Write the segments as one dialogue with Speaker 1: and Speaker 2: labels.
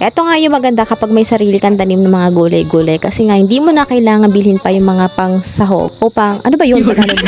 Speaker 1: Ito nga yung maganda kapag may sarili kang tanim ng mga gulay-gulay kasi nga hindi mo na kailangan bilhin pa yung mga pang sahog o pang ano ba yung Tagalog?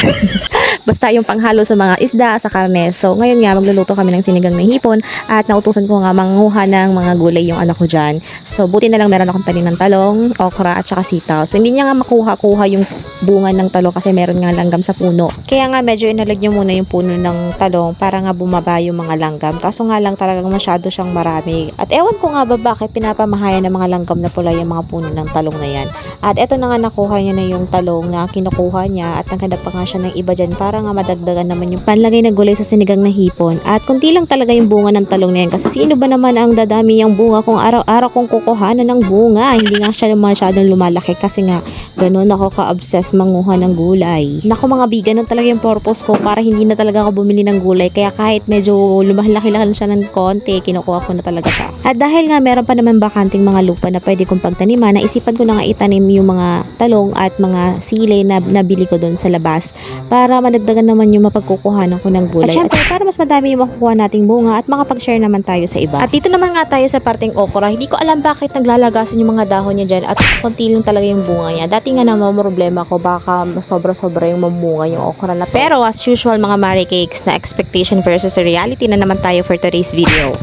Speaker 1: Basta yung panghalo sa mga isda, sa karne. So ngayon nga magluluto kami ng sinigang na hipon at nautusan ko nga manguha ng mga gulay yung anak ko dyan. So buti na lang meron akong tanim ng talong, okra at saka sitaw. So hindi niya nga makuha-kuha yung bunga ng talong kasi meron nga langgam sa puno. Kaya nga medyo inalag niyo muna yung puno ng talong para nga bumaba yung mga langgam. Kaso nga lang talagang masyado siyang marami. At ewan ko nga ba bakit pinapamahayan ng mga langgam na pula yung mga puno ng talong na yan. At eto na nga nakuha niya na yung talong na kinukuha niya at naghanap pa nga siya ng iba dyan para nga madagdagan naman yung panlagay na gulay sa sinigang na hipon. At kunti lang talaga yung bunga ng talong na yan kasi sino ba naman ang dadami yung bunga kung araw-araw kong kukuhanan ng bunga. Hindi nga siya masyadong lumalaki kasi nga ganun ako ka-obsess manguha ng gulay. Naku mga bi, ganun talaga yung purpose ko para hindi na talaga ako bumili ng gulay. Kaya kahit medyo lumaki-laki siya ng konti, kinukuha ko na talaga siya. At dahil nga meron pa naman bakanting mga lupa na pwede kong pagtaniman, naisipan ko na nga itanim yung mga talong at mga sili na nabili ko doon sa labas para madagdagan naman yung mapagkukuhanan ko ng gulay. At syempre, para mas madami yung makukuha nating bunga at makapag-share naman tayo sa iba. At dito naman nga tayo sa parting okra. Hindi ko alam bakit naglalagasan yung mga dahon niya dyan at konti lang talaga yung bunga niya. Dati nga naman problema ko baka sobra-sobra yung mamunga yung okra na. Pero as usual mga Mary Cakes na expectation versus reality na naman tayo for today's video.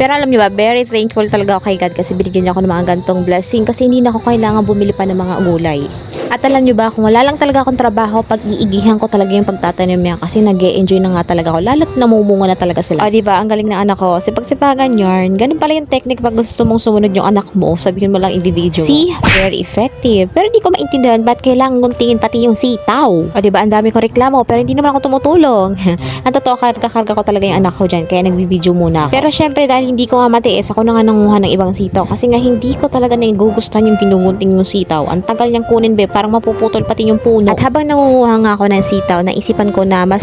Speaker 1: Pero alam niyo ba, very thankful talaga ako kay God kasi binigyan niya ako ng mga gantong blessing kasi hindi na ako kailangan bumili pa ng mga gulay. At alam niyo ba, kung wala lang talaga akong trabaho, pag iigihan ko talaga yung pagtatanim niya kasi nag enjoy na nga talaga ako. Lalo't namumunga na talaga sila. O, di ba? Ang galing ng anak ko. Sipag-sipagan yarn. Ganun pala yung technique pag gusto mong sumunod yung anak mo. Sabihin mo lang individual. See? Very effective. Pero hindi ko maintindihan ba't kailangan guntingin pati yung sitaw. O, di ba? Ang dami ko reklamo pero hindi naman ako tumutulong. ang totoo, karga-karga ko talaga yung anak ko dyan. Kaya nagvi-video muna ako. Pero syempre, dahil hindi ko nga matiis, ako na nga nanguha ng ibang sitaw. Kasi nga hindi ko talaga nagugustuhan yung ginugunting yung sitaw. Ang tagal niyang kunin, be. Parang mapuputol pati yung puno. At habang nangunguha nga ako ng sitaw, naisipan ko na mas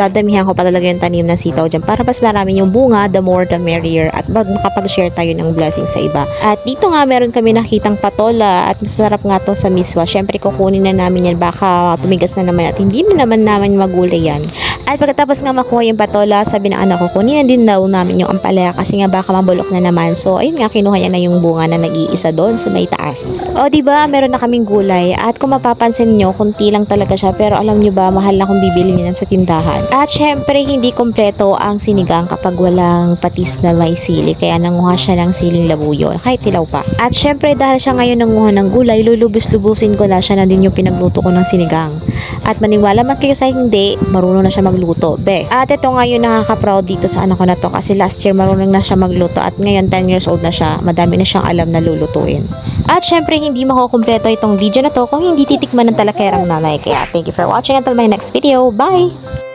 Speaker 1: dadamihan ko pa talaga yung tanim ng sitaw dyan para mas marami yung bunga, the more the merrier at makapag-share tayo ng blessing sa iba. At dito nga meron kami nakitang patola at mas masarap nga to sa miswa. Syempre kukunin na namin yan baka tumigas na naman at hindi na naman namin magulay yan. At pagkatapos nga makuha yung patola, sabi ng anak ko, kunin na din daw namin yung ampalaya kasi nga baka mabulok na naman. So, ayun nga, kinuha niya na yung bunga na nag-iisa doon sa may taas. O, di ba meron na kaming gulay. At kung mapapansin nyo, kunti lang talaga siya. Pero alam nyo ba, mahal na kung bibili niyo sa tindahan. At syempre, hindi kompleto ang sinigang kapag walang patis na may sili. Kaya nanguha siya ng siling labuyo, kahit tilaw pa. At syempre, dahil siya ngayon nanguha ng gulay, lulubos-lubusin ko na siya na din yung pinagluto ko ng sinigang. At maniwala man kayo sa hindi, marunong na siya magluto. Be. At ito nga yung nakaka-proud dito sa anak ko na to kasi last year marunong na siya magluto at ngayon 10 years old na siya. Madami na siyang alam na lulutuin. At syempre hindi makukumpleto itong video na to kung hindi titikman ng talakerang nanay. Kaya thank you for watching until my next video. Bye!